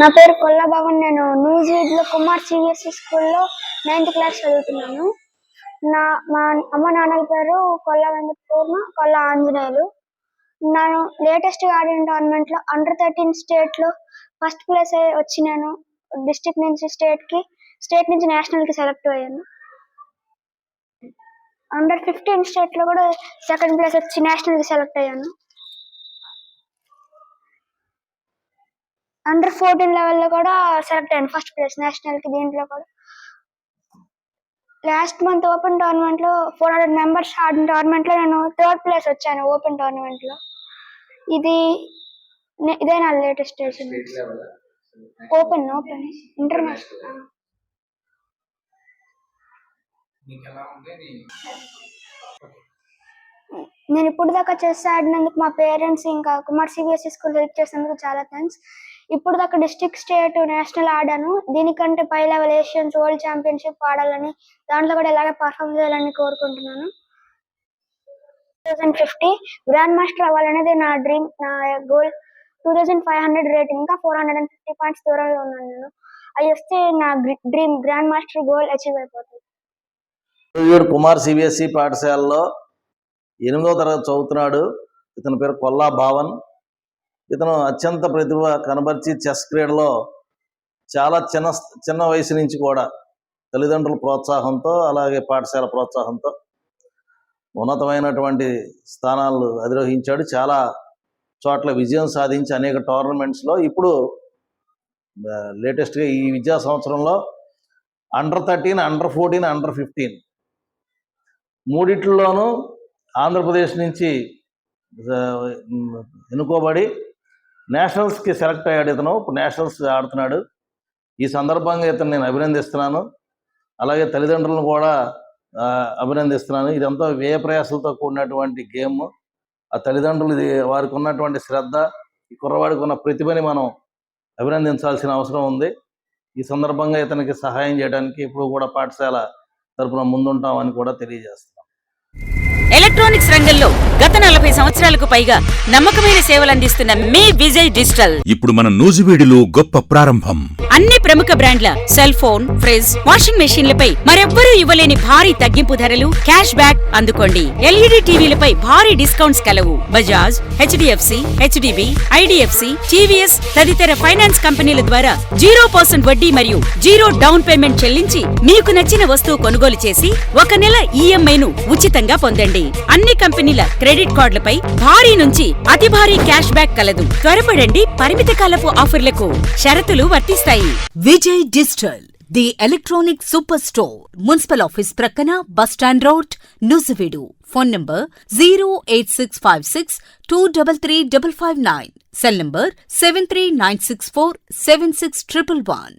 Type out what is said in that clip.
నా పేరు కొల్లభవన్ నేను న్యూజిలాండ్ కుమార్ సిబిఎస్ఈ స్కూల్లో నైన్త్ క్లాస్ చదువుతున్నాను. నా మా అమ్మ నాన్నల పేరు కొల్ల వెంకటపూర్ణ కొల్ల ఆంజనేయులు. నేను లేటెస్ట్ ఆడిన టోర్నమెంట్ అండర్ థర్టీన్ స్టేట్లో ఫస్ట్ ప్లేస్ వచ్చినాను డిస్టిక్ నుంచి స్టేట్కి స్టేట్ నుంచి నేషనల్కి సెలెక్ట్ అయ్యాను. అండర్ ఫిఫ్టీన్ స్టేట్లో కూడా సెకండ్ ప్లేస్ వచ్చి నేషనల్కి సెలెక్ట్ అయ్యాను. అండర్ ఫోర్టీన్ లెవెల్లో కూడా సెలెక్ట్ అయ్యాను ఫస్ట్ ప్లేస్ నేషనల్కి దీంట్లో కూడా. లాస్ట్ మంత్ ఓపెన్ టోర్నమెంట్లో ఫోర్ హండ్రెడ్ మెంబర్స్ ఆడిన టోర్నమెంట్లో నేను థర్డ్ ప్లేస్ వచ్చాను ఓపెన్ టోర్నమెంట్లో. ఇది ఇదే నా లేటెస్ట్ ఓపెన్ ఓపెన్ ఇంటర్నేషనల్ నేను ఇప్పుడు దాకా చెస్ ఆడినందుకు మా పేరెంట్స్ ఇంకా కుమార్ సిబిఎస్ఈ స్కూల్ హెల్ప్ చేసినందుకు చాలా థ్యాంక్స్ ఇప్పుడు దాకా డిస్ట్రిక్ట్ స్టేట్ నేషనల్ ఆడాను. దీనికంటే పై లెవెల్ ఏషియన్స్ వరల్డ్ ఛాంపియన్షిప్ ఆడాలని దాంట్లో కూడా ఇలాగే పర్ఫామ్ చేయాలని కోరుకుంటున్నాను. టూ ఫిఫ్టీ గ్రాండ్ మాస్టర్ అవ్వాలనేది నా డ్రీమ్ నా goal. Two thousand five hundred rating ఇంకా four hundred and fifty points దూరంలో ఉన్నాను నేను. అవి వస్తే నా dream grand master goal achieve అయిపోతుంది. కుమార్ సిబిఎస్ఈ పాఠశాలలో ఎనిమిదో తరగతి చదువుతున్నాడు. ఇతని పేరు కొల్లా భావన్. ఇతను అత్యంత ప్రతిభ కనబరిచి చెస్ క్రీడలో చాలా చిన్న చిన్న వయసు నుంచి కూడా తల్లిదండ్రుల ప్రోత్సాహంతో అలాగే పాఠశాల ప్రోత్సాహంతో ఉన్నతమైనటువంటి స్థానాలు అధిరోహించాడు. చాలా చోట్ల విజయం సాధించి అనేక టోర్నమెంట్స్లో ఇప్పుడు లేటెస్ట్గా ఈ విద్యా సంవత్సరంలో under thirteen under fourteen under fifteen మూడిట్లోనూ Andhra Pradesh నుంచి ఎన్నుకోబడి నేషనల్స్కి సెలెక్ట్ అయ్యాడు ఇతను. ఇప్పుడు నేషనల్స్ ఆడుతున్నాడు. ఈ సందర్భంగా ఇతను నేను అభినందిస్తున్నాను. అలాగే తల్లిదండ్రులను కూడా అభినందిస్తున్నాను. ఇదంతా వ్యయ ప్రయాసంతో కూడినటువంటి గేమ్. ఆ తల్లిదండ్రులు ఇది వారికి ఉన్నటువంటి శ్రద్ధ ఈ కుర్రవాడికి ఉన్న ప్రతిభని మనం అభినందించాల్సిన అవసరం ఉంది. ఈ సందర్భంగా ఇతనికి సహాయం చేయడానికి ఇప్పుడు కూడా పాఠశాల తరపున ముందుంటామని కూడా తెలియజేస్తాం ఎలక్ట్రానిక్స్ రంగంలో గత నలభై సంవత్సరాలకు పైగా నమ్మకమైన సేవలందిస్తున్న మీ విజయ్ డిజిటల్. ఇప్పుడు మన నూజివీడిలో గొప్ప ప్రారంభం. అన్ని ప్రముఖ బ్రాండ్ల సెల్ ఫోన్ ఫ్రిజ్ వాషింగ్ మెషిన్లపై మరెవ్వరూ ఇవ్వలేని భారీ తగ్గింపు ధరలు క్యాష్ బ్యాక్ అందుకోండి. ఎల్ఈడి టీవీలపై భారీ డిస్కౌంట్స్ కలవు. Bajaj HDFC HDB IDFC TVS తదితర ఫైనాన్స్ కంపెనీల ద్వారా జీరో పర్సెంట్ వడ్డీ మరియు జీరో డౌన్ పేమెంట్ చెల్లించి మీకు నచ్చిన వస్తువు కొనుగోలు చేసి ఒక నెల ఈఎంఐను ఉచితంగా పొందండి. అన్ని కంపెనీల క్రెడిట్ కార్డులపై భారీ నుంచి అతి భారీ క్యాష్ బ్యాక్ కలదు. త్వరపడండి పరిమిత కాలపు ఆఫర్లకు. షరతులు వర్తిస్తాయి. Vijay digital the electronic super store municipal office ప్రక్కన bus stand road Nuzvid. Phone number zero eight six five six two double three double five nine. Cell number seven three nine six four seven six triple one.